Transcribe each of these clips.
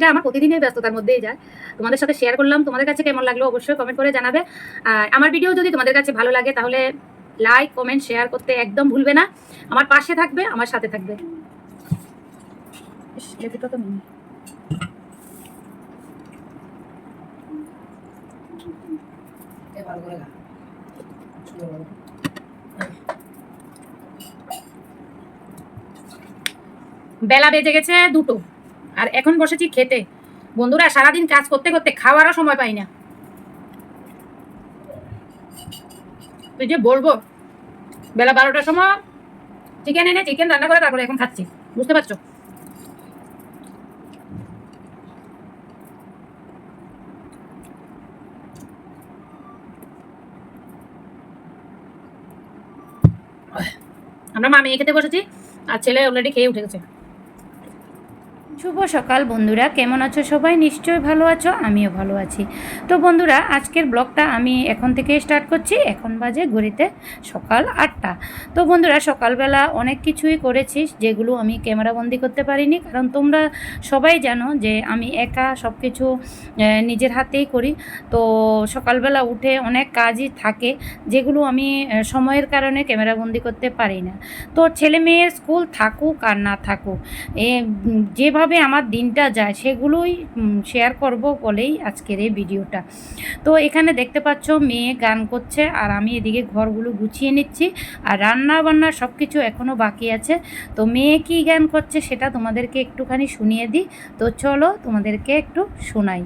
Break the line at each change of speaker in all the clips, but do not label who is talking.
দিনটা আমার প্রতিদিনই ব্যস্ততার মধ্যেই যায়। তোমাদের সাথে শেয়ার করলাম তোমাদের কাছে কেমন লাগল অবশ্যই কমেন্ট করে জানাবে। আর আমার ভিডিও যদি তোমাদের কাছে ভালো লাগে তাহলে লাইক কমেন্ট শেয়ার করতে একদম ভুলবে না। আমার পাশে থাকবে আমার সাথে থাকবে। বেলা বেজে গেছে দুটো। আর এখন বসেছি খেতে। বন্ধুরা, সারাদিন কাজ করতে করতে খাওয়ারও সময় পাই না। তুই যে বলব, বেলা বারোটার সময় চিকেন এনে চিকেন রান্না করে তারপরে এখন খাচ্ছি, বুঝতে পারছ? আমরা মা মেয়ে খেতে বসেছি, আর ছেলে অলরেডি খেয়ে উঠে গেছে।
শুভ সকাল বন্ধুরা। কেমন আছো সবাই? নিশ্চয়ই ভালো আছো আমিও ভালো আছি। তো বন্ধুরা আজকের ব্লগটা আমি এখন থেকে স্টার্ট করছি। এখন বাজে ঘড়িতে সকাল আটটা। তো বন্ধুরা সকালবেলা অনেক কিছুই করেছি যেগুলো আমি ক্যামেরাবন্দি করতে পারিনি। কারণ তোমরা সবাই জানো যে আমি একা সব কিছু নিজের হাতেই করি। তো সকালবেলা উঠে অনেক কাজই থাকে যেগুলো আমি সময়ের কারণে ক্যামেরাবন্দি করতে পারি না। তো ছেলে মেয়ের স্কুল থাকুক আর না থাকুক এ উম, যেভাবে আমার দিনটা যায় সেগুলোই শেয়ার করব বলেই আজকের এই ভিডিওটা। তো এখানে দেখতে পাচ্ছ মেয়ে গান করছে আর আমি এদিকে ঘরগুলো গুছিয়ে নিচ্ছি আর রান্না বান্না সব কিছু এখনও বাকি আছে। তো মেয়ে কি গান করছে সেটা তোমাদেরকে একটুখানি শুনিয়ে দিই। তো চলো তোমাদেরকে একটু শোনাই।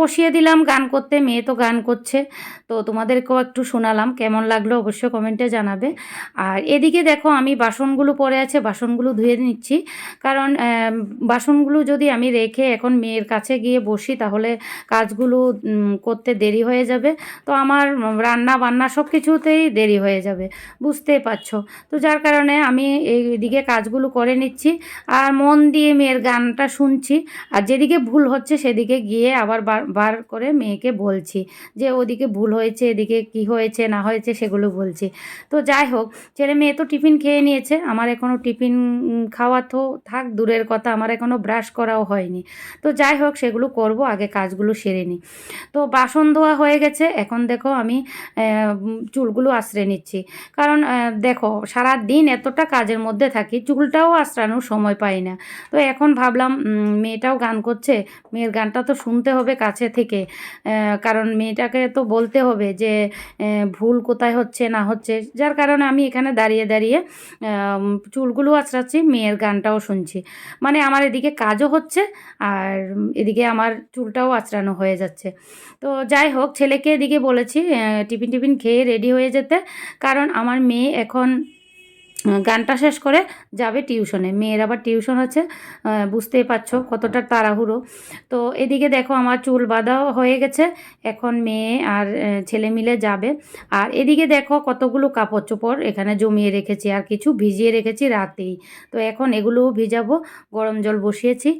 বসিয়ে দিলাম গান করতে মেয়ে তো গান করছে। তো তোমাদেরকেও একটু শোনালাম, কেমন লাগল অবশ্যই কমেন্টে জানাবে। আর এদিকে দেখো, আমি বাসনগুলো পড়ে আছে, বাসনগুলো ধুয়ে নিচ্ছি। কারণ বাসনগুলো যদি আমি রেখে এখন মেয়ের কাছে গিয়ে বসি, তাহলে কাজগুলো করতে দেরি হয়ে যাবে। তো আমার রান্না বান্না সব কিছুতেই দেরি হয়ে যাবে, বুঝতেই পারছ। তো যার কারণে আমি এইদিকে কাজগুলো করে নিচ্ছি। আর মন দিয়ে মেয়ের গানটা শুনছি। আর যেদিকে ভুল হচ্ছে, সেদিকে গিয়ে আবার বার বার করে মেয়েকে বলছি যে, ওদিকে ভুল হয়েছে, এদিকে কি হয়েছে, না হয়েছে সেগুলো বলছি। তো যাই হোক, ছেলে মেয়ে তো টিফিন খেয়ে নিয়েছে, আমার এখনও টিফিন খাওয়া তো থাক, দূরের কথা, আমার এখনও ব্রাশ করাও হয়নি। তো যাই হোক, সেগুলো করব, আগে কাজগুলো সেরে নিই। তো বাসন ধোয়া হয়ে গেছে, এখন দেখো আমি চুলগুলো আশ্রয় নিচ্ছি। কারণ দেখো সারা দিন এতটা কাজের মধ্যে থাকি, চুলটাও আশ্রানোর সময় পাই না। তো এখন ভাবলাম মেয়েটাও গান করছে, মেয়ের গানটা তো শুনতে হবে কাছে থেকে। কারণ মেয়েটাকে তো বলতে হবে যে ভুল কোথায় হচ্ছে, না হচ্ছে। যার কারণে আমি এখানে দাঁড়িয়ে দাঁড়িয়ে চুলগুলো আঁচড়াচ্ছি, মেয়ের গানটাও শুনছি। মানে আমার এদিকে কাজও হচ্ছে, আর এদিকে আমার চুলটাও আঁচড়ানো হয়ে যাচ্ছে। তো যাই হোক, ছেলেকে এদিকে বলেছি টিফিন টিফিন খেয়ে রেডি হয়ে যেতে। কারণ আমার মেয়ে এখন গানটা শেষ করে যাবে টিউশনে। মেয়ের আবার টিউশন আছে বুঝতেই পারছ কতটা তাড়াহুড়ো। তো এদিকে দেখো আমার চুল বাঁধাও হয়ে গেছে, এখন মেয়ে আর ছেলে মিলে যাবে। আর এদিকে দেখো কতগুলো কাপড় চোপড় এখানে জমিয়ে রেখেছি, আর কিছু ভিজিয়ে রেখেছি রাতেই। তো এখন এগুলোও ভিজাবো, গরম জল বসিয়েছি।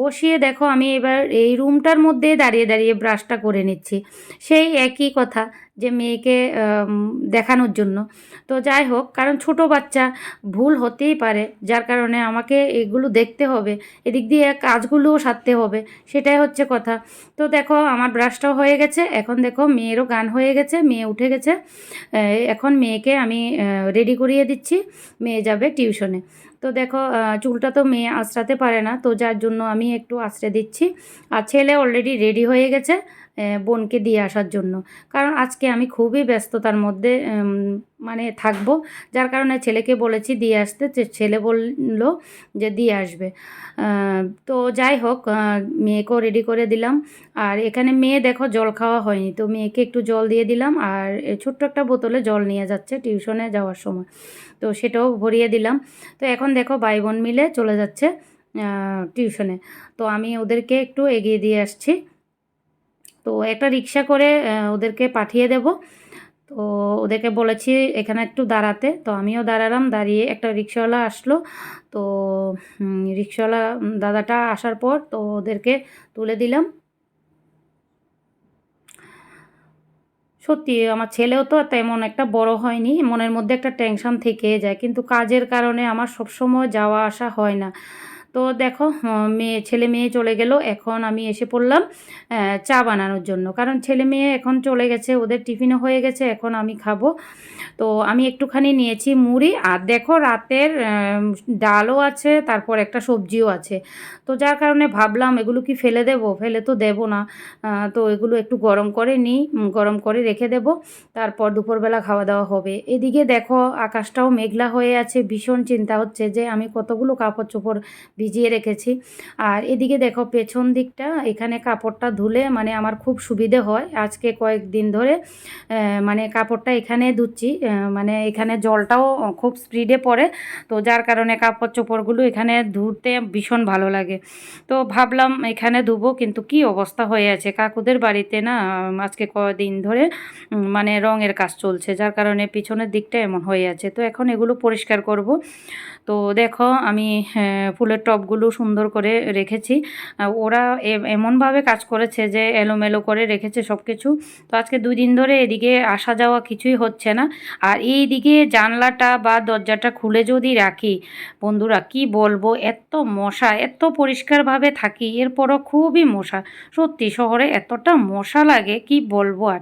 বসিয়ে দেখো আমি এবার এই রুমটার মধ্যে দাঁড়িয়ে দাঁড়িয়ে ব্রাশটা করে নিচ্ছি। সেই একই কথা যে মেয়েকে দেখানোর জন্য। তো যাই হোক, কারণ ছোট বাচ্চা ভুল হতেই পারে, যার কারণে আমাকে এগুলো দেখতে হবে, এদিক দিয়ে কাজগুলোও সারতে হবে, সেটাই হচ্ছে কথা। তো দেখো, আমার ব্রাশটাও হয়ে গেছে, এখন দেখো মেয়েরও গান হয়ে গেছে, মেয়ে উঠে গেছে। এখন মেয়েকে আমি রেডি করিয়ে দিচ্ছি, মেয়ে যাবে টিউশনে তো দেখো চুলটা তো মেয়ে আঁচড়াতে পারে না, তো যার জন্য আমি একটু আঁচড়ে দিচ্ছি। আর ছেলে অলরেডি রেডি হয়ে গেছে বোনকে দিয়ে আসার জন্য। কারণ আজকে আমি খুবই ব্যস্ততার মধ্যে মানে থাকব, যার কারণে ছেলেকে বলেছি দিয়ে আসতে। ছেলে বলল যে দিয়ে আসবে। তো যাই হোক মেয়েকেও রেডি করে দিলাম। আর এখানে মেয়ে দেখো জল খাওয়া হয়নি, তো মেয়েকে একটু জল দিয়ে দিলাম। আর ছোট্ট একটা বোতলে জল নিয়ে যাচ্ছে টিউশনে যাওয়ার সময়। তো সেটাও ভরিয়ে দিলাম। তো এখন দেখো ভাই বোন মিলে চলে যাচ্ছে টিউশনে। তো আমি ওদেরকে একটু এগিয়ে দিয়ে আসছি। তো একটা রিক্সা করে ওদেরকে পাঠিয়ে দেব। তো ওদেরকে বলেছি, এখানে একটু দাঁড়াতে। তো আমিও দাঁড়ালাম, দাঁড়িয়ে একটা রিক্সাওয়ালা আসলো। তো রিক্সাওয়ালা দাদাটা আসার পর তো ওদেরকে তুলে দিলাম। সত্যি, আমার ছেলেও তো তেমন একটা বড় হয়নি, মনের মধ্যে একটা টেনশন থেকে যায়। কিন্তু কাজের কারণে আমার সবসময় যাওয়া আসা হয় না। তো দেখো মেয়ে, ছেলে মেয়ে চলে গেল। এখন আমি এসে পড়লাম চা বানানোর জন্য। কারণ ছেলে মেয়ে এখন চলে গেছে, ওদের টিফিনও হয়ে গেছে, এখন আমি খাব। তো আমি একটুখানি নিয়েছি মুড়ি, আর দেখো রাতের ডালও আছে, তারপর একটা সবজিও আছে। তো যার কারণে ভাবলাম, এগুলো কি ফেলে দেবো? ফেলে তো দেবো না। তো এগুলো একটু গরম করে নিই গরম করে রেখে দেব। তারপর দুপুরবেলা খাওয়া দাওয়া হবে। এদিকে দেখো, আকাশটাও মেঘলা হয়ে আছে। ভীষণ চিন্তা হচ্ছে যে, আমি কতগুলো কাপড় চোপড় ভিজিয়ে রেখেছি। আর এদিকে দেখো পেছন দিকটা, এখানে কাপড়টা ধুলে মানে আমার খুব সুবিধে হয়। আজকে কয়েকদিন ধরে মানে কাপড়টা এখানে ধুচ্ছি মানে এখানে জলটাও খুব স্পিডে পড়ে। তো যার কারণে কাপড় চোপড়গুলো এখানে ধুতে ভীষণ ভালো লাগে। তো ভাবলাম এখানে ধুবো, কিন্তু কি অবস্থা হয়ে আছে? কাকুদের বাড়িতে না, আজকে কদিন ধরে মানে রঙের কাজ চলছে, যার কারণে পিছনের দিকটা এমন হয়ে আছে। তো এখন এগুলো পরিষ্কার করব। তো দেখো আমি ফুলের টবগুলো সুন্দর করে রেখেছি। ওরা এমনভাবে কাজ করেছে যে এলোমেলো করে রেখেছে সব কিছু তো আজকে দুই দিন ধরে এদিকে আসা যাওয়া কিছুই হচ্ছে না। আর এই দিকে জানলাটা বা দরজাটা খুলে যদি রাখি, বন্ধুরা কি বলব, এত মশা, এত পরিষ্কারভাবে থাকি, এরপরও খুবই মশা। সত্যি শহরে এতটা মশা লাগে, কি বলব আর।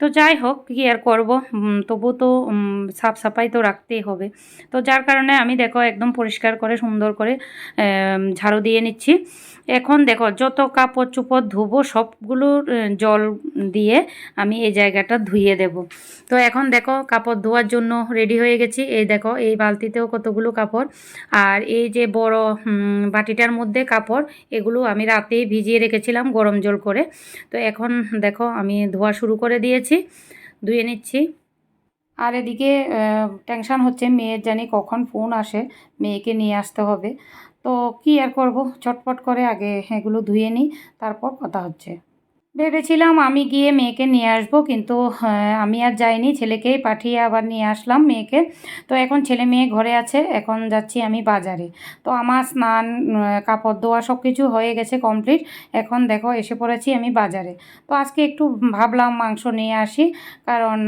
তো যাই হোক, কি আর করব? তবু তো সাফ সাফাই তো রাখতেই হবে। তো যার কারণে আমি দেখো একদম পরিষ্কার করে, সুন্দর করে ঝাড়ু দিয়ে নিচ্ছি। এখন দেখো, যত কাপড় চোপড় ধুবো সবগুলোর জল দিয়ে আমি এই জায়গাটা ধুইয়ে দেব। তো এখন দেখো, কাপড় ধোয়ার জন্য রেডি হয়ে গেছি। এই দেখো, এই বালতিতেও কতগুলো কাপড়। আর এই যে বড় বাটিটার মধ্যে কাপড়, এগুলো আমি রাতেই ভিজিয়ে রেখেছিলাম গরম জল করে। তো এখন দেখো, আমি ধোয়া শুরু করে দিয়েছি। ধুয়ে নিচ্ছি। আর এদিকে টেনশান হচ্ছে, মেয়ের জানি কখন ফোন আসে, মেয়েকে নিয়ে আসতে হবে। তো কি আর করব? চটপট করে আগে এগুলো ধুয়ে নিই, তারপর কথা হচ্ছে। ভেবেছিলাম আমি গিয়ে মেয়েকে নিয়ে আসব কিন্তু হ্যাঁ, আমি আর যাইনি। ছেলেকেই পাঠিয়ে আবার নিয়ে আসলাম মেয়েকে। তো এখন ছেলে মেয়ে ঘরে আছে এখন যাচ্ছি আমি বাজারে। তো আমার স্নান কাপড় ধোয়া সব কিছু হয়ে গেছে কমপ্লিট। এখন দেখো এসে পড়েছি আমি বাজারে। তো আজকে একটু ভাবলাম মাংস নিয়ে আসি কারণ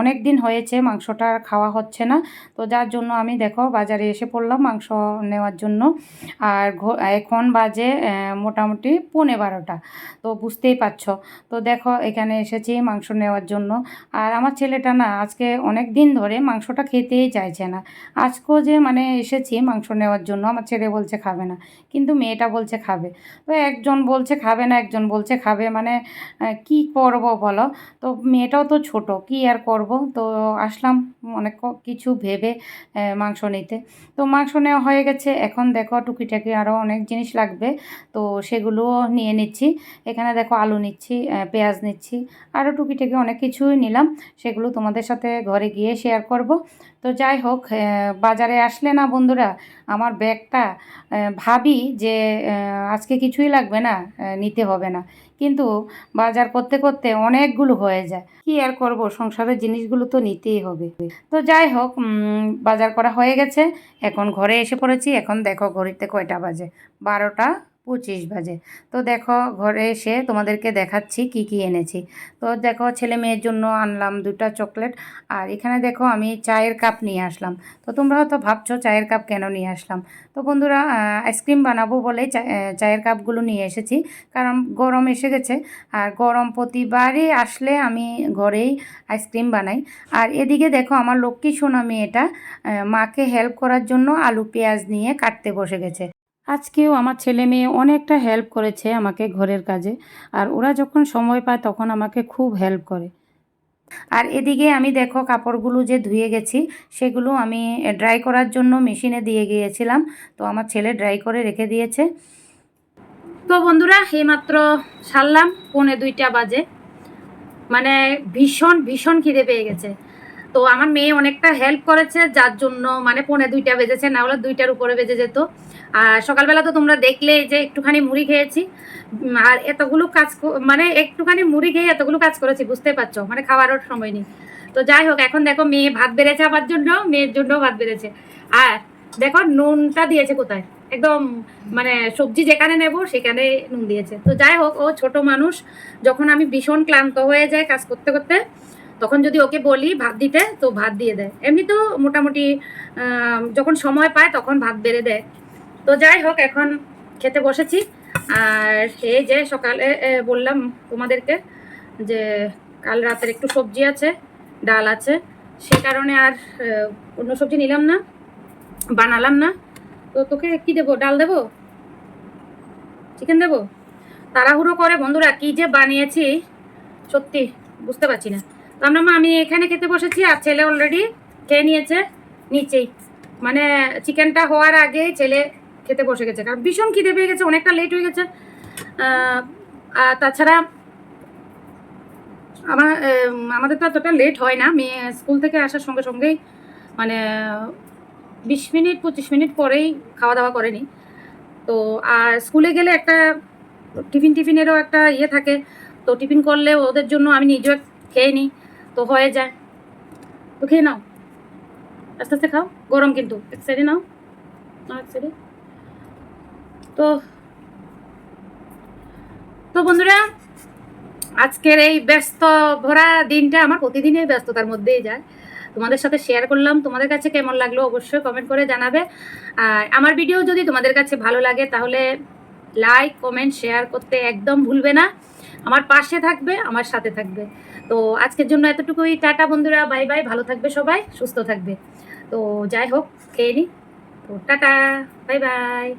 অনেক দিন হয়েছে মাংসটা খাওয়া হচ্ছে না। তো যার জন্য আমি দেখো বাজারে এসে পড়লাম মাংস নেওয়ার জন্য। আর এখন বাজে মোটামুটি পৌনে বারোটা। তো বুঝতেই পারছ তো দেখো, এখানে এসেছি মাংস নেওয়ার জন্য। আর আমার ছেলেটা না, আজকে অনেক দিন ধরে মাংসটা খেতেই চাইছে না। আজকেও যে মানে এসেছি মাংস নেওয়ার জন্য, আমার ছেলে বলছে খাবে না। কিন্তু মেয়েটা বলছে খাবে। তো একজন বলছে খাবে না, একজন বলছে খাবে। মানে কি করব বলো? তো মেয়েটাও তো ছোট, কি আর করব? তো আসলাম অনেক কিছু ভেবে মাংস নিতে। তো মাংস নেওয়া হয়ে গেছে। এখন দেখো, টুকিটাকি আরও অনেক জিনিস লাগবে। তো সেগুলোও নিয়ে নিচ্ছি। এখানে দেখো আলু নিচ্ছি পেঁয়াজ নিচ্ছি আরও টুকিটাকি অনেক কিছুই নিলাম, সেগুলো তোমাদের সাথে ঘরে গিয়ে শেয়ার করব। তো যাই হোক বাজারে আসলে না বন্ধুরা, আমার ব্যাগটা ভাবি যে আজকে কিছুই লাগবে না নিতে হবে না। কিন্তু বাজার করতে করতে অনেকগুলো হয়ে যায়। কি আর করব, সংসারের জিনিসগুলো তো নিতেই হবে। তো যাই হোক বাজার করা হয়ে গেছে, এখন ঘরে এসে পড়েছি, এখন দেখো ঘড়িতে কয়টা বাজে? বারোটা পঁচিশ বাজে। তো দেখো ঘরে এসে তোমাদেরকে দেখাচ্ছি কি কি এনেছি। তো দেখো ছেলে মেয়ের জন্য আনলাম দুটো চকলেট। আর এখানে দেখো আমি চায়ের কাপ নিয়ে আসলাম। তো তোমরা হয়তো ভাবছ চায়ের কাপ কেন নিয়ে আসলাম? তো বন্ধুরা আইসক্রিম বানাবো বলেই চা- চায়ের কাপগুলো নিয়ে এসেছি। কারণ গরম এসে গেছে। আর গরম প্রতিবারই আসলে আমি ঘরেই আইসক্রিম বানাই। আর এদিকে দেখো আমার লক্ষ্মী সোনা মেয়েটা আহ, মাকে হেল্প করার জন্য আলু পেঁয়াজ নিয়ে কাটতে বসে গেছে।
আজকেও আমার ছেলে মেয়ে অনেকটা হেল্প করেছে আমাকে ঘরের কাজে, আর ওরা যখন সময় পায় তখন আমাকে খুব হেল্প করে। আর এদিকে আমি দেখো কাপড়গুলো যে ধুয়ে গেছি, সেগুলো আমি ড্রাই করার জন্য মেশিনে দিয়ে গিয়েছিলাম, তো আমার ছেলে ড্রাই করে রেখে দিয়েছে।
তো বন্ধুরা, এইমাত্র সারলাম, পৌনে দুইটা বাজে। মানে ভীষণ ভীষণ খিদে পেয়ে গেছে। তো আমার মেয়ে অনেকটা হেল্প করেছে, যার জন্য মানে পৌনে দুইটা বেজেছে, না হলে দুইটার উপরে বেজে যেত। আর সকালবেলা তো তোমরা দেখলে যে একটুখানি মুড়ি খেয়েছি। আর এতগুলো কাজ মানে একটুখানি মুড়ি খেয়ে এতগুলো কাজ করেছি, বুঝতে পারছ? মানে খাওয়ারও সময় নেই। তো যাই হোক, এখন দেখো মেয়ে ভাত বেড়েছে আমার জন্য, মেয়ের জন্য ভাত বেড়েছে। আর দেখো নুনটা দিয়েছে কোথায়? একদম মানে সবজি যেখানে নেব সেখানে নুন দিয়েছে। তো যাই হোক, ও ছোট মানুষ, যখন আমি ভীষণ ক্লান্ত হয়ে যাই কাজ করতে করতে তখন যদি ওকে বলি ভাত দিতে, তো ভাত দিয়ে দেয়। এমনি তো মোটামুটি যখন সময় পায় তখন ভাত বেড়ে দেয়। তো যাই হোক, এখন খেতে বসেছি। আর এই যে সকালে বললাম তোমাদেরকে যে কাল রাতের একটু সবজি আছে, ডাল আছে। সে কারণে আর অন্য সবজি নিলাম না, বানালাম না। তো তোকে কি দেবো? ডাল দেবো? চিকেন দেবো? তাড়াহুড়ো করে, বন্ধুরা, কি যে বানিয়েছি, সত্যি বুঝতে পারছি না। তো মা আমি এখানে খেতে বসেছি আর ছেলে অলরেডি খেয়ে নিয়েছে, নিচেই। মানে চিকেনটা হওয়ার আগে ছেলে খেতে বসে গেছে। কারণ ভীষণ খিদে পেয়ে গেছে, অনেকটা লেট হয়ে গেছে। আর তাছাড়া আমার আমাদের তো এতটা লেট হয় না। মেয়ে স্কুল থেকে আসার সঙ্গে সঙ্গেই মানে বিশ মিনিট, পঁচিশ মিনিট পরেই খাওয়া দাওয়া করেনি। তো, আর স্কুলে গেলে একটা টিফিন টিফিনেরও একটা ইয়ে থাকে। তো টিফিন করলে ওদের জন্য আমি নিজেও খেয়ে নিই। তো হয়ে যায়। তো খেয়ে নাও। আস্তে আস্তে খাও। গরম কিন্তু। এক সাইডে নাও। এক সাইডে তো তো বন্ধুরা, আজকের এই ব্যস্ত ভরা দিনটা আমার প্রতিদিনই ব্যস্ততার মধ্যেই যায়। তোমাদের সাথে শেয়ার করলাম। তোমাদের কাছে কেমন লাগল অবশ্যই কমেন্ট করে জানাবে। আর আমার ভিডিও যদি তোমাদের কাছে ভালো লাগে, তাহলে লাইক কমেন্ট শেয়ার করতে একদম ভুলবে না। আমার পাশে থাকবে, আমার সাথে থাকবে। তো আজকের জন্য এতটুকুই। টাটা বন্ধুরা, বাই বাই, ভালো থাকবে সবাই, সুস্থ থাকবে। তো যাই হোক, খেয়ে নি। তো টাটা, বাই বাই।